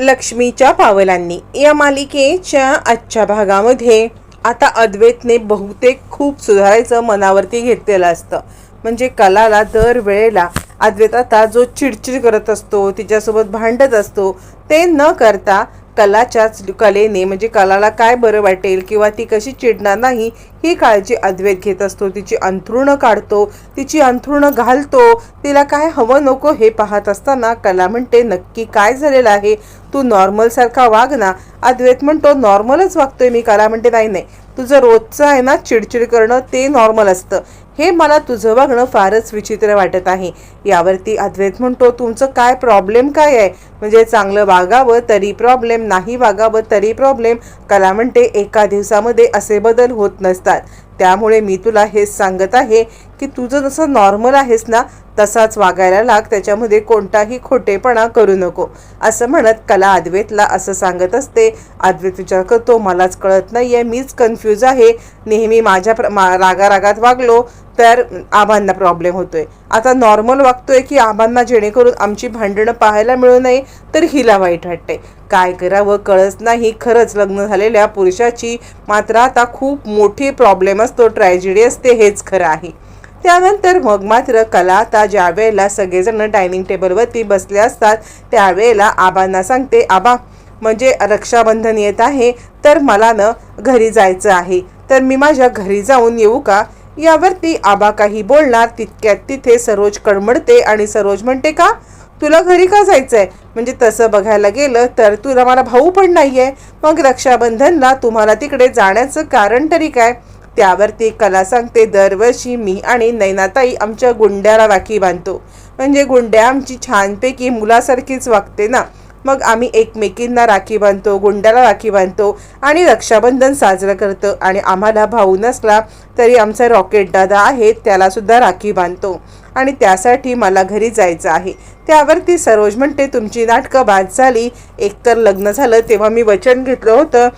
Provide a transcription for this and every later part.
लक्ष्मीच्या पावलांनी. या मालिकेच्या आजच्या भागामध्ये आता अद्वैतने बहुतेक खूप सुधारायचं मनावरती घेतलेलं असतं. म्हणजे कलाला दर वेळेला अद्वैत आता जो चिडचिड करत असतो तिच्यासोबत भांडत असतो ते न करता कलाच्याच कलेने म्हणजे कलाला काय बरं वाटेल किंवा ती कशी चिडणार नाही ही काळजी अद्वैत घेत असतो. तिची अंथरुणं काढतो तिची अंथरुणं घालतो. तिला काय हवं नको हे पाहत असताना कला म्हणते नक्की काय झालेलं आहे? तू नॉर्मलसारखा वाग ना. अद्वैत म्हणतो नॉर्मलच वागतोय मी. कला म्हणते नाही नाही. तुझं रोजचं आहे ना चिडचिड करणं ते नॉर्मल असतं. हे मला तुझं वागणं फारच विचित्र वाटत आहे. यावरती अद्वैत म्हणतो तुमचं काय प्रॉब्लेम काय आहे? म्हणजे चांगलं वागावं तरी प्रॉब्लेम नाही वागावं तरी प्रॉब्लेम कला म्हणते एका दिवसामध्ये असे बदल होत नसतात. त्यामुळे मी तुला हेच सांगत आहे की तुझं जसं नॉर्मल आहेस ना तसाच वागायला लाग. त्याच्यामध्ये कोणताही खोटेपणा करू नको. असं म्हणत कला अद्वैतला असं सांगत असते. अद्वैत विचार करतो मलाच कळत नाही आहे मीच कन्फ्यूज आहे. नेहमी माझ्या प्र मा रागारागात वागलो. तर आबांना प्रॉब्लेम होतोय. आता नॉर्मल वागतोय की आबांना जेणेकरून आमची भांडणं पाहायला मिळू नये तर हिला वाईट वाटते काय करावं कळत नाही. खरंच लग्न झालेल्या पुरुषाची मात्र आता खूप मोठी प्रॉब्लेम असतो ट्रॅजेडी असते हेच खरं आहे. त्यानंतर मग मात्र कला आता ज्या वेळेला सगळेजण डायनिंग टेबलवरती बसले असतात त्यावेळेला आबांना सांगते आबा म्हणजे रक्षाबंधन येत आहे तर मला न घरी जायचं आहे. तर मी माझ्या घरी जाऊन येऊ का? यावरती आबा काही बोलणार तितक्यात तिथे सरोज कडमडते आणि सरोज म्हणते का? तुला घरी का जायचंय? म्हणजे तसं बघायला गेलं तर तुला मला भाऊ पण नाहीये. मग रक्षाबंधनला तुम्हाला तिकडे जाण्याचं कारण तरी काय? त्यावरती कला सांगते दरवर्षी मी आणि नैनाताई आमच्या गुंड्याला राखी बांधतो. म्हणजे गुंड्या आमची छानपैकी मुलासारखीच वागते ना. मग आम्ही एकमेकींना राखी बांधतो गुंड्याला राखी बांधतो आणि रक्षाबंधन साजरं करतो. आणि आम्हाला भाऊ नसला तरी आमचा रॉकेट दादा आहे त्यालासुद्धा राखी बांधतो. आणि त्यासाठी मला घरी जायचं आहे. त्यावरती सरोज म्हणते तुमची नाटकं बाद झाली. एकतर लग्न झालं तेव्हा मी वचन घेतलं होतं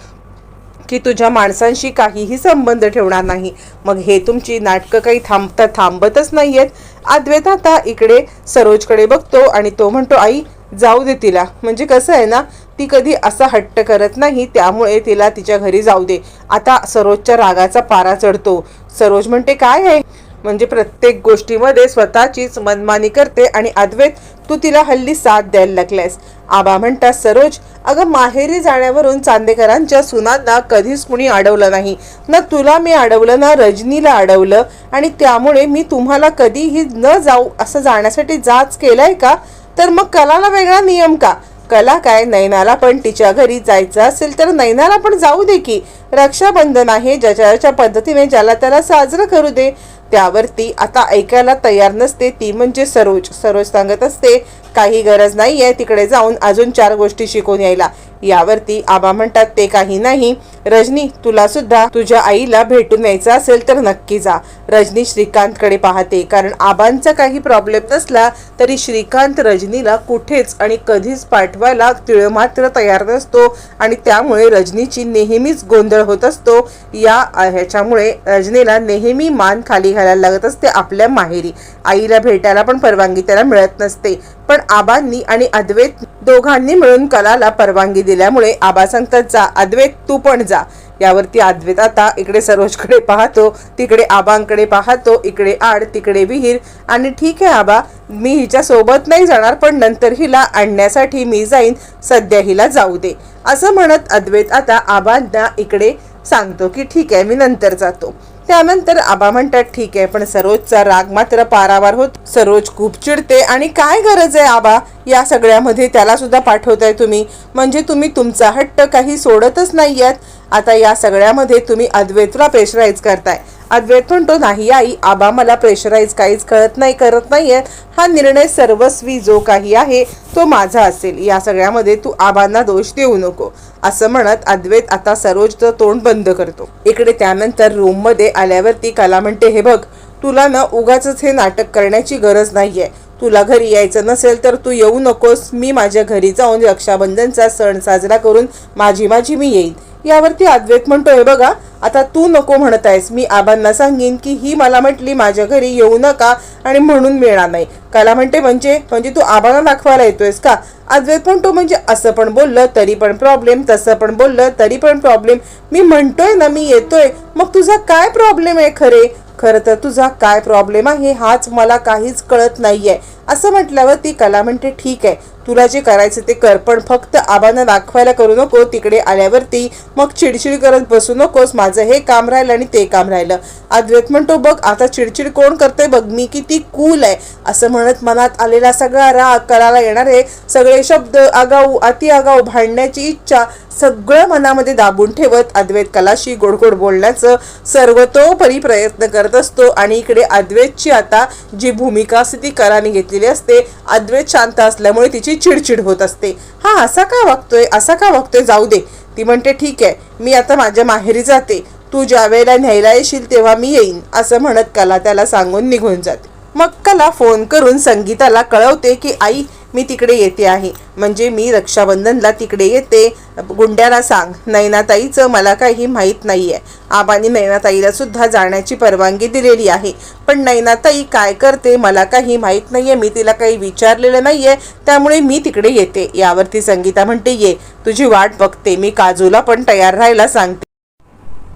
की तुझ्या माणसांशी काहीही संबंध ठेवणार नाही. मग हे तुमची नाटकं काही थांबता थांबतच नाही आहेत अद्वैत आता इकडे सरोजकडे बघतो आणि तो म्हणतो आई जाऊ दे तिला. म्हणजे कसं आहे ना ती कधी असा हट्ट करत नाही त्यामुळे तिला तिच्या घरी जाऊ दे. आता सरोजच्या रागाचा पारा चढतो. सरोज म्हणते काय आहे? म्हणजे प्रत्येक गोष्टीमध्ये स्वतःचीच मनमानी करते आणि अद्वैत तू तिला हल्ली साथ द्यायला लागलायस. आबा म्हणतात सरोज अगं माहेरी जाण्यावरून चांदेकरांच्या सुनांना कधीच कुणी अडवलं नाही. ना तुला मी अडवलं ना रजनीला अडवलं आणि त्यामुळे मी तुम्हाला कधीही न जाऊ असं जाण्यासाठी जाच केलाय का? तर मग कलाला वेगळा नियम का? कला काय? नैनाला पण तिच्या घरी जायचं असेल तर नैनाला पण जाऊ दे की. रक्षाबंधन आहे ज्याच्या पद्धतीने ज्याला त्याला साजरं करू दे. त्यावरती आता ऐकायला तयार नसते. ती म्हणजे सरोज. सरोज सांगत असते काही गरज नाही आहे तिकडे जाऊन अजून चार गोष्टी शिकून यायला. यावरती आबा म्हणतात ते काही नाही. रजनी तुला सुद्धा तुझ्या आईला भेटून यायचं असेल तर नक्की जा. रजनी श्रीकांतकडे पाहते. कारण आबांचा काही प्रॉब्लेम नसला तरी श्रीकांत रजनीला कुठेच आणि कधीच पाठवायला तिळ मात्र तयार नसतो आणि त्यामुळे रजनीची नेहमीच गोंधळ होत असतो. या ह्याच्यामुळे रजनीला नेहमी मान खाली घालायला लागत असते आपल्या माहेरी. आईला भेटायला पण परवानगी त्याला मिळत नसते. पण आबांनी आणि अद्वैत दोघांनी मिळून कलाला परवानगी दिल्यामुळे आबा सांगतात जा अद्वैत तू पण जा. यावरती अद्वैत आता इकडे सरोजकडे पाहतो तिकडे आबांकडे पाहतो इकडे आड तिकडे विहीर. आणि ठीक आहे आबा मी हिच्या सोबत नाही जाणार पण नंतर हिला आणण्यासाठी मी जाईन सध्या हिला जाऊ दे. असं म्हणत अद्वैत आता आबांना इकडे सांगतो की ठीक आहे मी नंतर जातो. त्यानंतर आबा म्हणतात ठीक आहे पण सरोजचा राग मात्र पारावार होत सरोज खूप चिडते आणि काय गरज आहे आबा? या सगळ्यामध्ये त्याला सुद्धा पाठवताय तुम्ही. म्हणजे तुम्ही तुमचा हट्ट काही सोडतच नाही आहेत. आता या सगळ्यामध्ये तुम्ही अद्वैतला प्रेशराईज करताय. अद्वैत म्हणतो नाही आई आबा मला प्रेशराईज काहीच कळत नाही करत नाहीये हा निर्णय सर्वस्वी जो काही आहे तो माझा असेल. या सगळ्यामध्ये तू आबांना दोष देऊ नको. असं म्हणत अद्वैत आता सरोजचं तोंड बंद करतो. इकडे त्यानंतर रूममध्ये आल्यावरती कला म्हणते हे बघ तुला ना उगाच हे नाटक करण्याची गरज नाहीये. तुला घरी यायचं नसेल तर तू येऊ नकोस. मी माझ्या घरी जाऊन रक्षाबंधनचा सण साजरा करून माझी माझी मी येईन. यावरती अद्वैत म्हणतोय बघा आता तू नको म्हणत आहेस मी आबांना सांगेन की ही मला म्हटली माझ्या घरी येऊ नका आणि म्हणून मिळणार नाही. काला म्हणते म्हणजे म्हणजे तू आबांना दाखवायला येतोयस का? अद्वैत म्हणतो म्हणजे असं पण बोललं तरी पण प्रॉब्लेम तसं पण बोललं तरी पण प्रॉब्लेम मी म्हणतोय ना मी येतोय. मग तुझा काय प्रॉब्लेम आहे खरे? खरं तर तुझा काय प्रॉब्लेम आहे हाच मला काहीच कळत नाही आहे असं म्हटल्यावर ती कला म्हणते ठीक आहे तुला जे करायचं ते कर पण फक्त आबांना दाखवायला करू नको तिकडे आल्यावरती मग चिडचिड करत बसू नकोस माझं हे काम राहिलं आणि ते काम राहिलं. अद्वैत म्हणतो बघ आता चिडचिड कोण करतंय? बघ मी किती कूल आहे. असं म्हणत मनात आलेला सगळा राग कलाला येणारे सगळे शब्द आगाऊ अति आगाऊ भांडण्याची इच्छा सगळं मनामध्ये दाबून ठेवत अद्वैत कलाशी गोड गोड बोलण्याचं सर्वतोपरी प्रयत्न करत असतो. आणि इकडे अद्वैतची आता जी भूमिका असते ती कराने घेतलेली असते. अद्वैत शांत असल्यामुळे तिची चिडचिड होत असते. हा असा का वागतोय? असा का वागतोय? जाऊ दे. ती म्हणते ठीक आहे. मी आता माझ्या माहेरी जाते. तू ज्या वेळेला न्यायला येशील तेव्हा मी येईन. असं म्हणत कला त्याला सांगून निघून जाते. मग कला फोन करून संगीताला कळवते की आई मी तिकडे येते आहे. म्हणजे मी रक्षाबंधनला तिकडे येते. गुंड्याला सांग नैनाताईचं मला काही माहीत नाही आहे आबांनी नैनाताईला सुद्धा जाण्याची परवानगी दिलेली आहे. पण नैनाताई काय करते मला काही माहीत नाही आहे मी तिला काही विचारलेलं नाही आहे त्यामुळे मी तिकडे येते. यावरती संगीता म्हणते ये तुझी वाट बघते. मी काजूला पण तयार राहायला सांगते.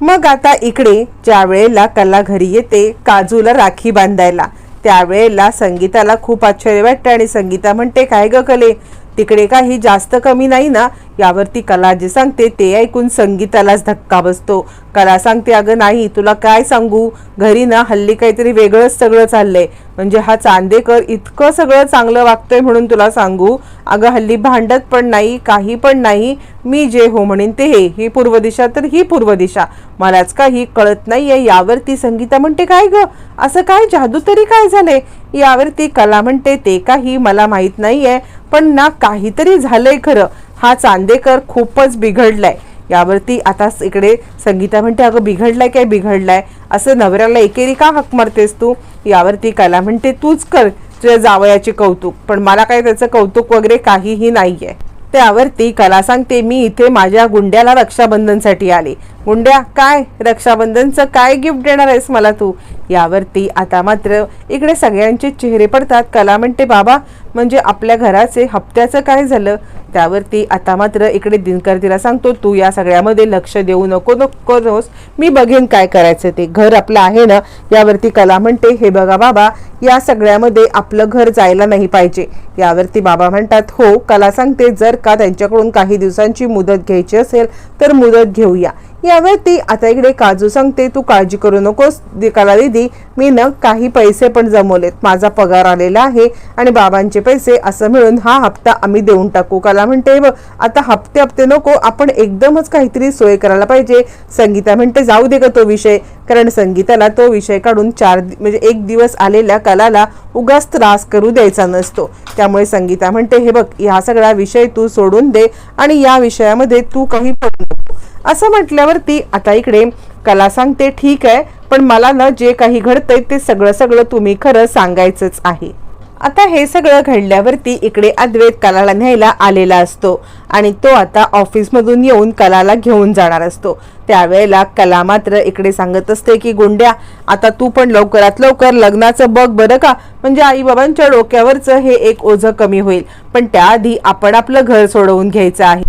मग आता इकडे ज्या वेळेला कला घरी येते काजूला राखी बांधायला. त्यावेळेला संगीताला खूप आश्चर्य वाटतं आणि संगीता म्हणते काय ग कले? तिकडे काही जास्त कमी नाही ना? यावरती कला जे सांगते ते ऐकून संगीतालाच धक्का बसतो. कला सांगते अगं नाही तुला काय सांगू? घरी ना हल्ली काहीतरी वेगळंच सगळं चाललंय. म्हणजे हा चांदेकर इतकं सगळं चांगलं वागतोय म्हणून तुला सांगू? अगं हल्ली भांडत पण नाही काही पण नाही. मी जे हो म्हणेन ते हे. ही पूर्व दिशा तर ही पूर्व दिशा. मलाच काही कळत नाहीये यावरती संगीता म्हणते काय ग? असं काय जादू तरी काय झाले यावरती कला म्हणते ते काही मला माहीत नाहीये. पण ना काहीतरी झालंय खरं. हा चांदेकर खूपच बिघडलाय. यावरती आता इकडे संगीता म्हणते अगं बिघडलाय काय? बिघडलाय. असं नवऱ्याला एकेरी का हक मारतेस तू? यावरती कला म्हणते तूच कर तुझ्या जावयाचे कौतुक पण मला काय त्याचं कौतुक वगैरे काहीही नाहीये. त्यावरती कला सांगते मी इथे माझ्या गुंड्याला रक्षाबंधनसाठी आले. गुंड्या काय? रक्षाबंधनचं काय गिफ्ट देणार आहेस मला तू? यावरती आता मात्र इकडे सगळ्यांचे चेहरे पडतात. कला म्हणते बाबा म्हणजे आपल्या घराचे हप्त्याचं काय झालं? त्यावरती आता मात्र इकडे दिनकर तिला सांगतो तू या सगळ्यामध्ये लक्ष देऊ नको नको नकोस मी बघेन काय करायचं ते. घर आपलं आहे ना? यावरती कला म्हणते हे बघा बाबा या सगळ्यामध्ये आपलं घर जायला नाही पाहिजे. यावरती बाबा म्हणतात हो. कला सांगते जर का त्यांच्याकडून काही दिवसांची मुदत घ्यायची असेल तर मुदत घेऊया. यावरती आता इकडे काजू सांगते तू काळजी करू नकोस दिकाला दिदी मी न काही पैसे पण जमवलेत. माझा पगार आलेला आहे आणि बाबांचे पैसे असं मिळून हा हप्ता आम्ही देऊन टाकू. कला म्हणते "बघ, आता हप्ते हप्ते नको आपण एकदमच काहीतरी सोय करायला पाहिजे. संगीता म्हणते जाऊ दे का तो विषय. कारण संगीताला तो विषय काढून चार म्हणजे एक दिवस आलेल्या कलाला उगाच त्रास करू द्यायचा नसतो. त्यामुळे संगीता म्हणते हे बघ हा सगळा विषय तू सोडून दे आणि या विषयामध्ये तू काही पडू असं म्हटल्यावरती आता इकडे कला सांगते ठीक आहे पण मला ना जे काही घडतंय ते सगळं सगळं तुम्ही खरं सांगायचंच आहे. आता हे सगळं घडल्यावरती इकडे अद्वैत कलाला न्यायला आलेला असतो आणि तो आता ऑफिसमधून येऊन कलाला घेऊन जाणार असतो. त्यावेळेला कला मात्र इकडे सांगत असते की गुंड्या आता तू पण लवकरात लवकर लग्नाचं बघ बरं का. म्हणजे आई बाबांच्या डोक्यावरचं हे एक ओझं कमी होईल. पण त्याआधी आपण आपलं घर सोडवून घ्यायचं आहे.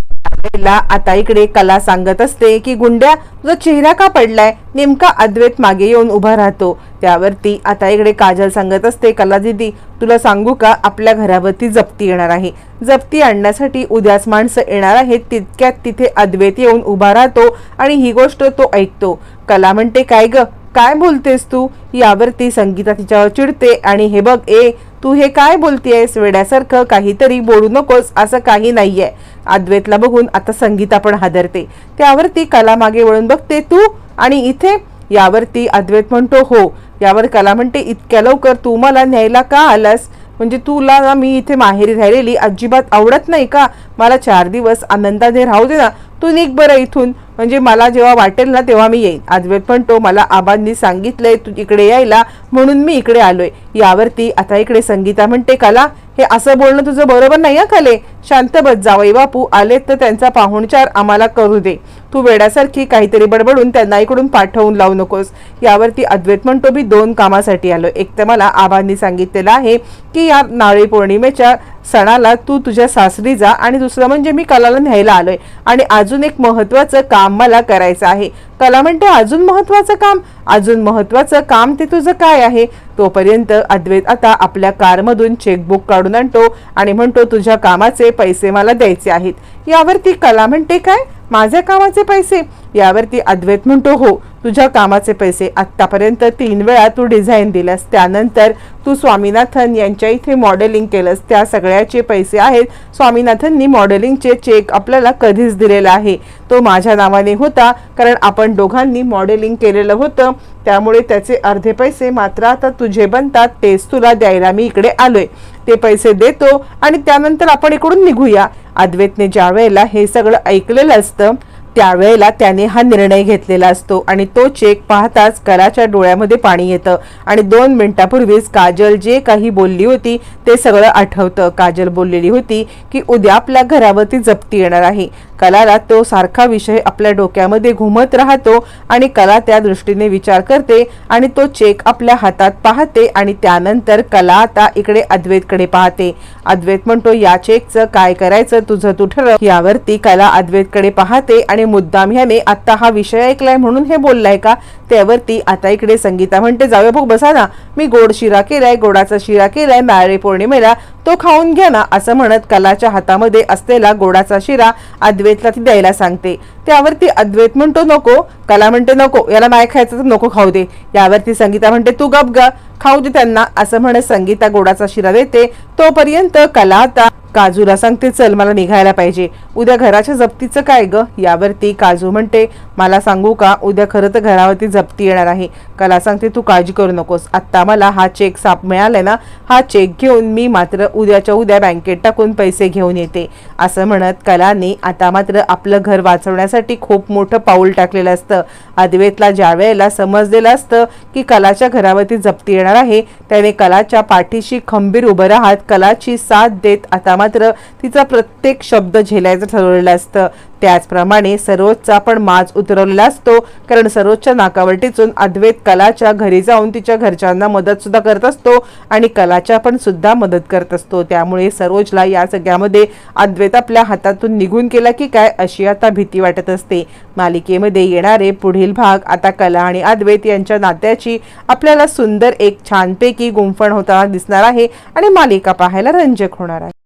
त्यावेळेला आता इकडे कला सांगत असते की गुंड्या तुझा चेहरा का पडलाय? नेमका अद्वैत मागे येऊन उभा राहतो. त्यावरती आता इकडे काजल सांगत असते कला दिदी तुला सांगू का? आपल्या घरावरती जप्ती येणार आहे. जप्ती आणण्यासाठी उद्याच माणसं येणार आहेत. तितक्यात तिथे अद्वैत येऊन उभा राहतो आणि ही गोष्ट तो ऐकतो. कला म्हणते काय ग? काय बोलतेस तू? यावरती संगीता तिच्यावर चिडते आणि हे बघ ए तू हे काय बोलतीयस वेड्यासारखं? काहीतरी बोलू नकोस असं काही नाहीये. अद्वैतला बघून आता संगीता पण हादरते. त्यावरती कला मागे वळून बघते तू आणि इथे? यावरती अद्वैत म्हणतो हो. यावर कला म्हणते इतक्या लवकर तू मला न्यायला का आलास? म्हणजे तुला ना मी इथे माहेरी राहिलेली अजिबात आवडत नाही का? मला चार दिवस आनंदाने राहू दे ना. तू निघ बरं इथून. म्हणजे मला जेव्हा वाटेल ना तेव्हा मी येईन. अद्वैत म्हणतो मला आबांनी सांगितलंय तू इकडे यायला. म्हणून मी इकडे आलोय. यावरती आता इकडे संगीता म्हणते काला हे असं बोलणं तुझं बरोबर नाही हं कले. शांत बस जावई बापू. आलेत तर त्यांचा पाहुणचार आम्हाला करू दे. तू वेड्यासारखी काहीतरी बडबडून त्यांना इकडून पाठवून लावू नकोस. यावरती अद्वैत म्हणतो मी दोन कामासाठी आलो एक तर मला आबांनी सांगितलेलं आहे की या नारळी पौर्णिमेच्या सणाला तू तुझ्या सासरी जा आणि दुसरं म्हणजे मी कलाला न्यायला आलोय. आणि अजून एक महत्वाचं काम मला करायचं आहे. कला म्हणते अजून महत्वाचं काम. अजून महत्वाचं काम ते तुझं काय आहे? तोपर्यंत अद्वैत आता आपल्या कारमधून चेकबुक काढून आणतो आणि म्हणतो तुझ्या कामाचे पैसे मला द्यायचे आहेत. यावरती कला म्हणते काय? माझ्या कामाचे पैसे? यावरती अद्वैत म्हणतो हो. तुझ्या कामाचे पैसे आत्तापर्यंत तीन वेळा तू डिझाईन दिलंस त्यानंतर तू स्वामीनाथन यांच्या इथे मॉडेलिंग केलंस. त्या सगळ्याचे पैसे आहेत. स्वामीनाथननी मॉडेलिंगचे चेक आपल्याला कधीच दिलेला आहे. तो माझ्या नावाने होता कारण आपण दोघांनी मॉडेलिंग केलेलं होतं. त्यामुळे त्याचे अर्धे पैसे मात्र आता तुझे बनतात. तेच तुला द्यायला मी इकडे आलोय. ते पैसे देतो आणि त्यानंतर आपण इकडून निघूया. अद्वैतने ज्या वेळेला हे सगळं ऐकलेलं असतं त्यावेळेला त्याने हा निर्णय घेतलेला असतो आणि तो चेक पाहताच कलाच्या डोळ्यामध्ये पाणी येतं. आणि दोन मिनिटापूर्वीच काजल जे काही बोलली होती ते सगळं आठवतं. काजल बोललेली होती की उद्या आपल्या घरावरती जप्ती येणार आहे. कलाला तो सारखा विषय आपल्या डोक्यामध्ये घुमत राहतो आणि कला त्या दृष्टीने विचार करते आणि तो चेक आपल्या हातात पाहते आणि त्यानंतर कला आता इकडे अद्वैतकडे पाहते. अद्वैत म्हणतो या चेकचं काय करायचं? तुझं तू ठरव. यावरती कला अद्वैतकडे पाहते आणि मुद्दाम ह्याने आत्ता हा विषय ऐकलाय म्हणून हे बोललाय का? त्यावरती आता इकडे संगीता म्हणते जाऊया बघ बसा ना. मी गोड शिरा केलाय गोडाचा शिरा केलाय नारळी पौर्णिमेला. तो खाऊन घ्या ना असं म्हणत कलाच्या हातामध्ये असलेला गोडाचा शिरा अद्वैतला ती द्यायला सांगते. त्यावरती अद्वैत म्हणतो नको. कला म्हणते नको. याला नाही खायचं तर नको खाऊ दे. यावरती संगीता म्हणते तू गप ग खाऊ दे त्यांना. असं म्हणत संगीता गोडाचा शिरा देते. तोपर्यंत कला आता काजूला सांगते चल मला निघायला पाहिजे. उद्या घराच्या जप्तीचं काय ग? यावरती काजू म्हणते मला सांगू का? उद्या खरं तर घरावरती जप्ती येणार आहे. कला सांगते तू काळजी करू नकोस. आत्ता मला हा चेक साप मिळालाय ना हा चेक घेऊन मी मात्र उद्याच्या उद्या बँकेत टाकून पैसे घेऊन येते. असं म्हणत कलाने आता मात्र आपलं घर वाचवण्यासाठी खूप मोठं पाऊल टाकलेलं असतं. अद्वेतला ज्या वेळेला समजलेलं असतं की कलाच्या घरावरती जप्ती येणार आहे त्याने कलाच्या पाठीशी खंबीर उभं राहत कलाची साथ देत आता मात्र तिचा प्रत्येक शब्द झेलायचं ठरवलेलं असतं. त्याचप्रमाणे सरोजचा पण माज उतरवलेला असतो कारण सरोजच्या नाकावर टिचून अद्वैत कलाच्या घरी जाऊन तिच्या घरच्यांना मदत सुद्धा करत असतो आणि कलाच्या पण सुद्धा मदत करत असतो. त्यामुळे सरोजला या सगळ्यामध्ये अद्वैत आपल्या हातातून निघून गेला की काय अशी आता भीती वाटत असते. मालिकेमध्ये येणारे पुढील भाग आता कला आणि अद्वैत यांच्या नात्याची आपल्याला सुंदर एक छानपैकी गुंफण होताना दिसणार आहे आणि मालिका पाहायला रंजक होणार आहे.